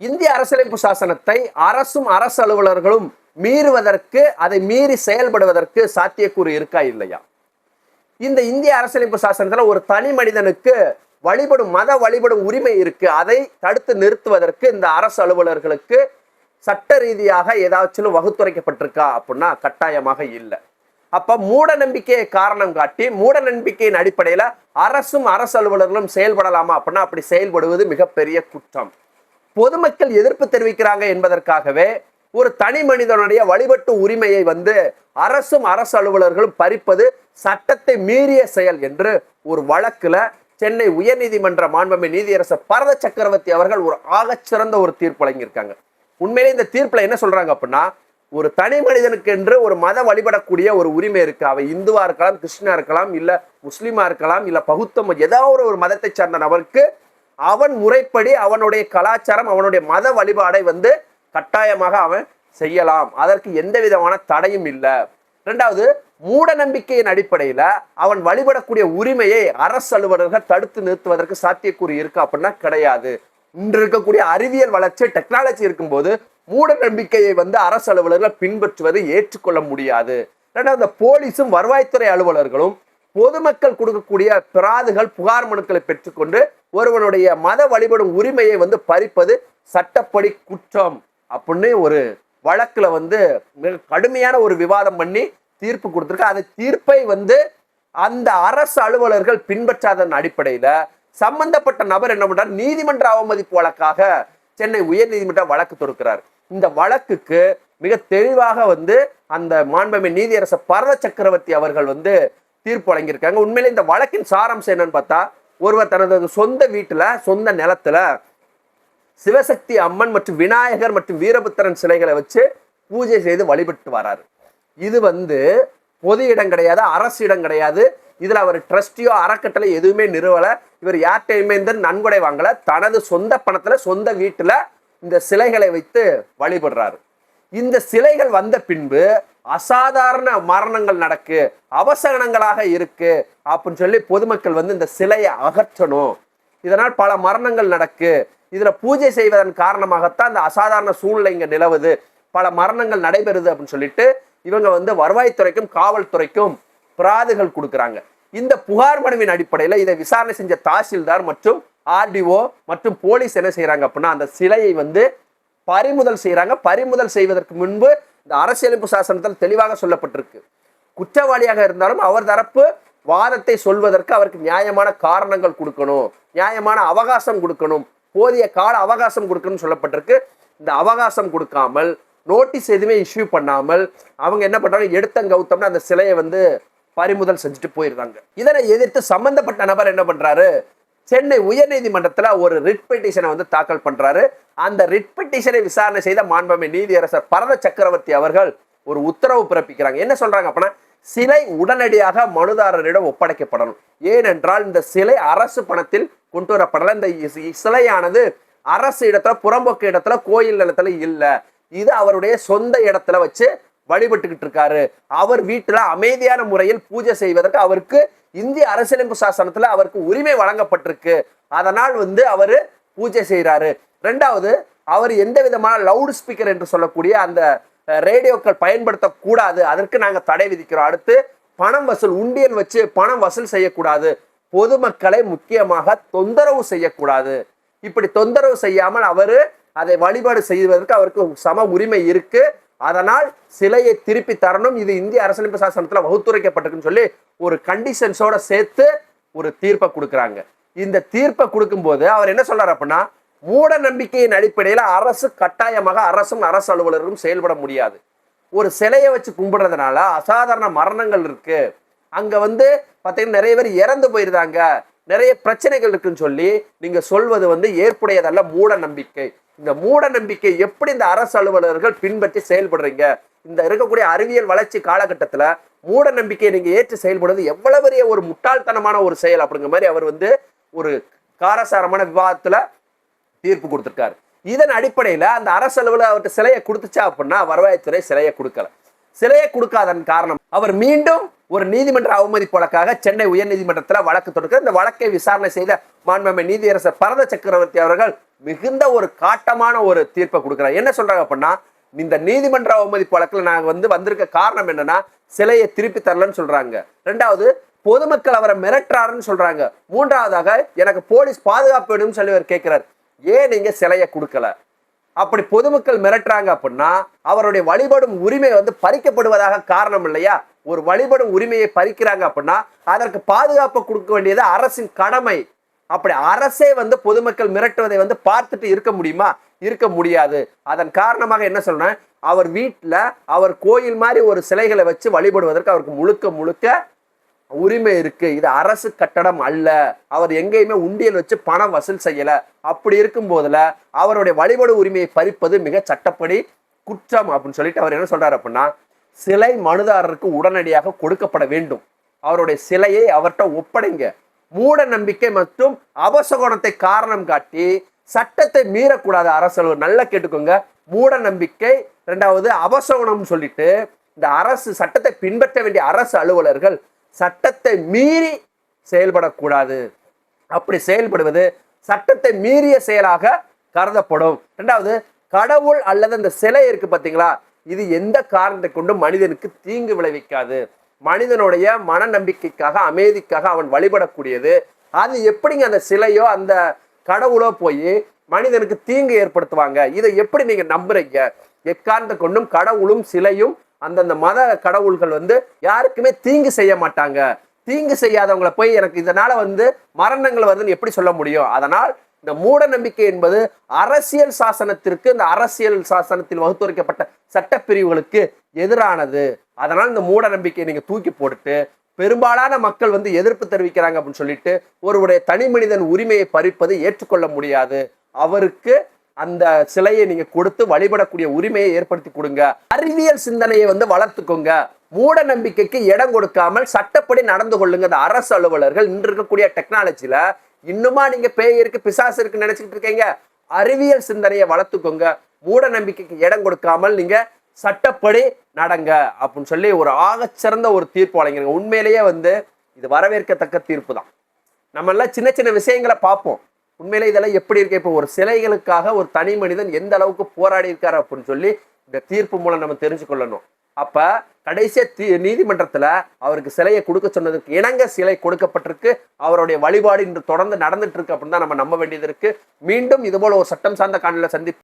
இந்திய அரசியலமைப்பு சாசனத்தை அரசும் அரசு அலுவலர்களும் மீறுவதற்கு அதை மீறி செயல்படுவதற்கு சாத்தியக்கூறு இருக்கா இல்லையா? இந்த இந்திய அரசியலமைப்பு சாசனத்தில் ஒரு தனி மனிதனுக்கு வழிபடும் மத வழிபடும் உரிமை இருக்கு. அதை தடுத்து நிறுத்துவதற்கு இந்த அரசு அலுவலர்களுக்கு சட்ட ரீதியாக ஏதாச்சும் வகுத்துரைக்கப்பட்டிருக்கா அப்படின்னா கட்டாயமாக இல்லை. அப்ப மூட நம்பிக்கையை காரணம் காட்டி மூட நம்பிக்கையின் அடிப்படையில அரசும் அரசு அலுவலர்களும் செயல்படலாமா அப்படின்னா அப்படி செயல்படுவது மிகப்பெரிய குற்றம். பொதுமக்கள் எதிர்ப்பு தெரிவிக்கிறாங்க என்பதற்காகவே ஒரு தனி மனிதனுடைய வழிபட்டு உரிமையை வந்து அரசும் அரசு அலுவலர்களும் பறிப்பது சட்டத்தை மீறிய செயல் என்று ஒரு வழக்குல சென்னை உயர்நீதிமன்ற மாண்புமை நீதியரசர் பரத சக்கரவர்த்தி அவர்கள் ஒரு ஆகச்சிறந்த ஒரு தீர்ப்பு வழங்கியிருக்காங்க. உண்மையிலே இந்த தீர்ப்பில் என்ன சொல்றாங்க அப்படின்னா ஒரு தனி மனிதனுக்கு என்று ஒரு மத வழிபடக்கூடிய ஒரு உரிமை இருக்கு. அவன் இந்துவா இருக்கலாம் கிருஷ்ணா இருக்கலாம் இல்ல முஸ்லீமா இருக்கலாம் இல்ல பகுத்தம் ஏதாவது ஒரு மதத்தை சார்ந்த நபருக்கு அவன் முறைப்படி அவனுடைய கலாச்சாரம் அவனுடைய மத வழிபாடை வந்து கட்டாயமாக அவன் செய்யலாம். அதற்கு எந்த விதமான தடையும் இல்லை. ரெண்டாவது மூட நம்பிக்கையின் அடிப்படையில அவன் வழிபடக்கூடிய உரிமையை அரசு அலுவலர்கள் தடுத்து நிறுத்துவதற்கு சாத்தியக்கூறு இருக்கு அப்படின்னா கிடையாது. இன்று இருக்கக்கூடிய அறிவியல் வளர்ச்சி டெக்னாலஜி இருக்கும்போது மூட நம்பிக்கையை வந்து அரசு அலுவலர்கள் பின்பற்றுவதை ஏற்றுக்கொள்ள முடியாது. ரெண்டாவது போலீஸும் வருவாய்த்துறை அலுவலர்களும் பொதுமக்கள் கொடுக்கக்கூடிய பிராதுகள் புகார் மனுக்களை பெற்றுக்கொண்டு ஒருவனுடைய மத வழிபடும் உரிமையை வந்து பறிப்பது சட்டப்படி குற்றம் அப்படின்னு ஒரு வழக்கில் வந்து மிக கடுமையான ஒரு விவாதம் பண்ணி தீர்ப்பு கொடுத்துருக்கு. அந்த தீர்ப்பை வந்து அந்த அரசு அலுவலர்கள் பின்பற்றாதன் அடிப்படையில் சம்பந்தப்பட்ட நபர் என்ன பண்றார்? நீதிமன்ற அவமதிப்பு வழக்காக சென்னை உயர்நீதிமன்றம் வழக்கு தொடுக்கிறார். இந்த வழக்குக்கு மிக தெளிவாக வந்து அந்த மாண்பமை நீதியரசர் பரத சக்கரவர்த்தி அவர்கள் வந்து தீர்ப்பு வழங்கியிருக்காங்க. உண்மையிலே இந்த வழக்கின் சாராம்சம் என்னன்னு பார்த்தா ஒருவர் தனது சொந்த வீட்டில் சொந்த நிலத்துல சிவசக்தி அம்மன் மற்றும் விநாயகர் மற்றும் வீரபுத்திரன் சிலைகளை வச்சு பூஜை செய்து வழிபட்டு வராரு. இது வந்து பொது இடம் கிடையாது அரசு இடம் கிடையாது. இதில் அவர் ட்ரஸ்டியோ அறக்கட்டளை எதுவுமே நிறுவலை. இவர் யார்கிட்டையுமே இருந்து நன்கொடை வாங்கலை. தனது சொந்த பணத்தில் சொந்த வீட்டில் இந்த சிலைகளை வைத்து வழிபடுறாரு. இந்த சிலைகள் வந்த பின்பு அசாதாரண மரணங்கள் நடக்கு அவசகனங்களாக இருக்கு அப்படின்னு சொல்லி பொதுமக்கள் வந்து இந்த சிலையை அகற்றணும். இதனால் பல மரணங்கள் நடக்கு. இதில் பூஜை செய்வதன் காரணமாகத்தான் இந்த அசாதாரண சூழ்நிலை இங்கே நிலவுது. பல மரணங்கள் நடைபெறுது அப்படின்னு சொல்லிட்டு இவங்க வந்து வருவாய்த்துறைக்கும் காவல்துறைக்கும் பிராதுகள் கொடுக்குறாங்க. இந்த புகார் மனுவின் அடிப்படையில் இதை விசாரணை செஞ்ச தாசில்தார் மற்றும் ஆர்டிஓ மற்றும் போலீஸ் என்ன செய்கிறாங்க அப்படின்னா அந்த சிலையை வந்து பறிமுதல் செய்கிறாங்க பறிமுதல் செய்வதற்கு முன்பு இந்த அரசியலமைப்பு சாசனத்தில் தெளிவாக சொல்லப்பட்டிருக்கு. குற்றவாளியாக இருந்தாலும் அவர் தரப்பு வாதத்தை சொல்வதற்கு அவருக்கு நியாயமான காரணங்கள் கொடுக்கணும் நியாயமான அவகாசம் கொடுக்கணும் போதிய கால அவகாசம் கொடுக்கணும்னு சொல்லப்பட்டிருக்கு. இந்த அவகாசம் கொடுக்காமல் நோட்டீஸ் எதுவுமே இஷ்யூ பண்ணாமல் அவங்க என்ன பண்றாங்க? எடுத்தங்க கௌத்தம்னு அந்த சிலையை வந்து பறிமுதல் செஞ்சுட்டு போயிருந்தாங்க. இதனை எதிர்த்து சம்பந்தப்பட்ட நபர் என்ன பண்றாரு? சென்னை உயர்நீதிமன்றத்தில் ஒரு ரிட் பெட்டிஷனை வந்து தாக்கல் பண்ணுறாரு அந்த ரிட் பெட்டிஷனை விசாரணை செய்த மாண்பமை நீதியரசர் பரத சக்கரவர்த்தி அவர்கள் ஒரு உத்தரவு பிறப்பிக்கிறாங்க. என்ன சொல்கிறாங்க அப்படின்னா சிலை உடனடியாக மனுதாரரிடம் ஒப்படைக்கப்படணும். ஏனென்றால் இந்த சிலை அரசு பணத்தில் கொண்டு வரப்படலை. இந்த இ- சிலையானது அரசு இடத்துல புறம்போக்கு இடத்துல கோயில் நிலத்துல இல்லை. இது அவருடைய சொந்த இடத்துல வச்சு வழிபட்டுக்கிட்டு இருக்காரு. அவர் வீட்டில் அமைதியான முறையில் பூஜை செய்வதற்கு அவருக்கு இந்திய அரசியலமைப்பு சாசனத்தில் அவருக்கு உரிமை வழங்கப்பட்டிருக்கு. அதனால் வந்து அவர் பூஜை செய்கிறாரு ரெண்டாவது அவர் எந்த விதமான லவுட் ஸ்பீக்கர் என்று சொல்லக்கூடிய அந்த ரேடியோக்கள் பயன்படுத்தக்கூடாது. அதற்கு நாங்கள் தடை விதிக்கிறோம். அடுத்து பணம் வசூல் உண்டியல் வச்சு பணம் வசூல் செய்யக்கூடாது. பொதுமக்களை முக்கியமாக தொந்தரவு செய்யக்கூடாது. இப்படி தொந்தரவு செய்யாமல் அவர் அதை வழிபாடு செய்வதற்கு அவருக்கு சம உரிமை இருக்குது அதனால் சிலையை திருப்பி தரணும். இது இந்திய அரசியலமைப்பு சாசனத்தில் வகுத்துரைக்கப்பட்டிருக்குன்னு சொல்லி ஒரு கண்டிஷன்ஸோட சேர்த்து ஒரு தீர்ப்பை கொடுக்குறாங்க. இந்த தீர்ப்பை கொடுக்கும்போது அவர் என்ன சொல்றாரு அப்படின்னா மூட நம்பிக்கையின் அடிப்படையில் அரசு கட்டாயமாக அரசும் அரசு அலுவலர்களும் செயல்பட முடியாது. ஒரு சிலையை வச்சு கும்பிடுறதுனால அசாதாரண மரணங்கள் இருக்கு. அங்க வந்து பார்த்தீங்கன்னா நிறைய பேர் இறந்து போயிருந்தாங்க. நிறைய பிரச்சனைகள் இருக்குன்னு சொல்லி நீங்க சொல்வது வந்து ஏற்புடையதல்ல மூட நம்பிக்கை. இந்த மூட நம்பிக்கை எப்படி இந்த அரசு அலுவலர்கள் பின்பற்றி செயல்படுறீங்க? இந்த இருக்கக்கூடிய அறிவியல் வளர்ச்சி காலகட்டத்துல மூட நம்பிக்கையை நீங்க ஏற்று செயல்படுறது எவ்வளவு பெரிய ஒரு முட்டாள்தனமான ஒரு செயல் அப்படிங்கிற மாதிரி அவர் வந்து ஒரு காரசாரமான விவாதத்துல தீர்ப்பு கொடுத்துருக்காரு. இதன் அடிப்படையில அந்த அரசு அலுவலர் அவர்கிட்ட சிலையை கொடுத்துச்சா அப்படின்னா வருவாய்த்துறை சிலையை கொடுக்கல. சிலையை கொடுக்காதன் காரணம் அவர் மீண்டும் ஒரு நீதிமன்ற அவமதிப்பு வழக்காக சென்னை உயர்நீதிமன்றத்தில் வழக்கு தொடுக்க இந்த வழக்கை விசாரணை செய்த மாண்புமை நீதியரசர் பரத சக்கரவர்த்தி அவர்கள் மிகுந்த ஒரு காட்டமான ஒரு தீர்ப்பை கொடுக்குறாங்க என்ன சொல்றாங்க அப்படின்னா இந்த நீதிமன்ற அவமதிப்பு வழக்கில் நாங்கள் வந்து வந்திருக்க காரணம் என்னன்னா சிலையை திருப்பி தரலன்னு சொல்றாங்க. ரெண்டாவது பொதுமக்கள் அவரை மிரட்டுறாருன்னு சொல்றாங்க. மூன்றாவதாக எனக்கு போலீஸ் பாதுகாப்பு வேணும்னு சொல்லி அவர் கேட்கிறார். ஏன் நீங்க சிலையை கொடுக்கல? அப்படி பொதுமக்கள் மிரட்டுறாங்க அப்படின்னா அவருடைய வழிபடும் உரிமை வந்து பறிக்கப்படுவதாக காரணம் இல்லையா? ஒரு வழிபடும் உரிமையை பறிக்கிறாங்க அப்படின்னா அதற்கு பாதுகாப்பு கொடுக்க வேண்டியது அரசின் கடமை. அப்படி அரசே வந்து பொதுமக்கள் மிரட்டுவதை வந்து பார்த்துட்டு இருக்க முடியுமா? இருக்க முடியாது. அதன் காரணமாக என்ன சொல்றேன் அவர் வீட்டில் அவர் கோயில் மாதிரி ஒரு சிலைகளை வச்சு வழிபடுவதற்கு அவருக்கு முழுக்க முழுக்க உரிமை இருக்கு. இது அரசு கட்டடம் அல்ல. அவர் எங்கேயுமே உண்டியல் வச்சு பணம் வசூல் செய்யல. அப்படி இருக்கும் போதுல அவருடைய வழிபாடு உரிமையை பறிப்பது மிக சட்டப்படி குற்றம் அப்படின்னு சொல்லிட்டு அவர் என்ன சொல்றாரு அப்படின்னா சிலை மனுதாரருக்கு உடனடியாக கொடுக்கப்பட வேண்டும். அவருடைய சிலையை அவர்கிட்ட ஒப்படைங்க. மூட நம்பிக்கை மற்றும் அபசகுணத்தை காரணம் காட்டி சட்டத்தை மீறக்கூடாது அரசு நல்லா கேட்டுக்கோங்க. மூட நம்பிக்கை ரெண்டாவது அபசகுணம் சொல்லிட்டு இந்த அரசு சட்டத்தை பின்பற்ற வேண்டிய அரசு அலுவலர்கள் சட்டத்தை மீறி செயல்படக்கூடாது. அப்படி செயல்படுவது சட்டத்தை மீறிய செயலாக கருதப்படும். ரெண்டாவது கடவுள் அல்லது அந்த சிலை இருக்கு பார்த்தீங்களா இது எந்த காரணத்தை கொண்டும் மனிதனுக்கு தீங்கு விளைவிக்காது. மனிதனுடைய மன நம்பிக்கைக்காக அமைதிக்காக அவன் வழிபடக்கூடியது. அது எப்படிங்க அந்த சிலையோ அந்த கடவுளோ போய் மனிதனுக்கு தீங்கு ஏற்படுத்துவாங்க? இதை எப்படி நீங்க நம்புறீங்க? எக்கார்ந்த கொண்டும் கடவுளும் சிலையும் அந்தந்த மத கடவுள்கள் வந்து யாருக்குமே தீங்கு செய்ய மாட்டாங்க. தீங்கு செய்யாதவங்களை போய் எனக்கு இதனால வந்து மரணங்கள் வருதுன்னு எப்படி சொல்ல முடியும்? அதனால் இந்த மூட நம்பிக்கை என்பது அரசியல் சாசனத்திற்கு இந்த அரசியல் சாசனத்தில் வகுத்துரைக்கப்பட்ட சட்டப்பிரிவுகளுக்கு எதிரானது. அதனால் இந்த மூட நம்பிக்கையை நீங்கள் தூக்கி போட்டுட்டு பெரும்பாலான மக்கள் வந்து எதிர்ப்பு தெரிவிக்கிறாங்க அப்படின்னு சொல்லிட்டு ஒருவருடைய தனி மனிதன் உரிமையை பறிப்பது ஏற்றுக்கொள்ள முடியாது. அவருக்கு அந்த சிலையை நீங்க கொடுத்து வழிபடக்கூடிய உரிமையை ஏற்படுத்தி கொடுங்க. அறிவியல் சிந்தனையை வந்து வளர்த்துக்கோங்க. மூட நம்பிக்கைக்கு இடம் கொடுக்காமல் சட்டப்படி நடந்து கொள்ளுங்க. அந்த அரசு அலுவலர்கள் இன்று இருக்கக்கூடிய டெக்னாலஜில இன்னுமா நீங்க பேய் இருக்கு பிசாசு இருக்குன்னு நினைச்சிட்டு இருக்கீங்க. அறிவியல் சிந்தனையை வளர்த்துக்கோங்க. மூட நம்பிக்கைக்கு இடம் கொடுக்காமல் நீங்க சட்டப்படி நடங்க அப்படின்னு சொல்லி ஒரு ஆகச்சிறந்த ஒரு தீர்ப்பு வழங்கிருங்க உண்மையிலேயே வந்து இது வரவேற்கத்தக்க தீர்ப்பு தான் நம்ம எல்லாம் சின்ன சின்ன விஷயங்களை பார்ப்போம். உண்மையிலே இதெல்லாம் எப்படி இருக்கு? இப்போ ஒரு சிலைகளுக்காக ஒரு தனி மனிதன் எந்த அளவுக்கு போராடி இருக்காரு அப்படின்னு சொல்லி இந்த தீர்ப்பு மூலம் நம்ம தெரிஞ்சு கொள்ளணும். அப்ப கடைசியா தீ நீதிமன்றத்துல அவருக்கு சிலையை கொடுக்க சொன்னதுக்கு இணங்க சிலை கொடுக்கப்பட்டிருக்கு. அவருடைய வழிபாடு இன்று தொடர்ந்து நடந்துட்டு இருக்கு அப்படின்னு தான் நம்ம நம்ப வேண்டியது இருக்கு. மீண்டும் இது போல ஒரு சட்டம் சார்ந்த காணொலியில சந்திப்பு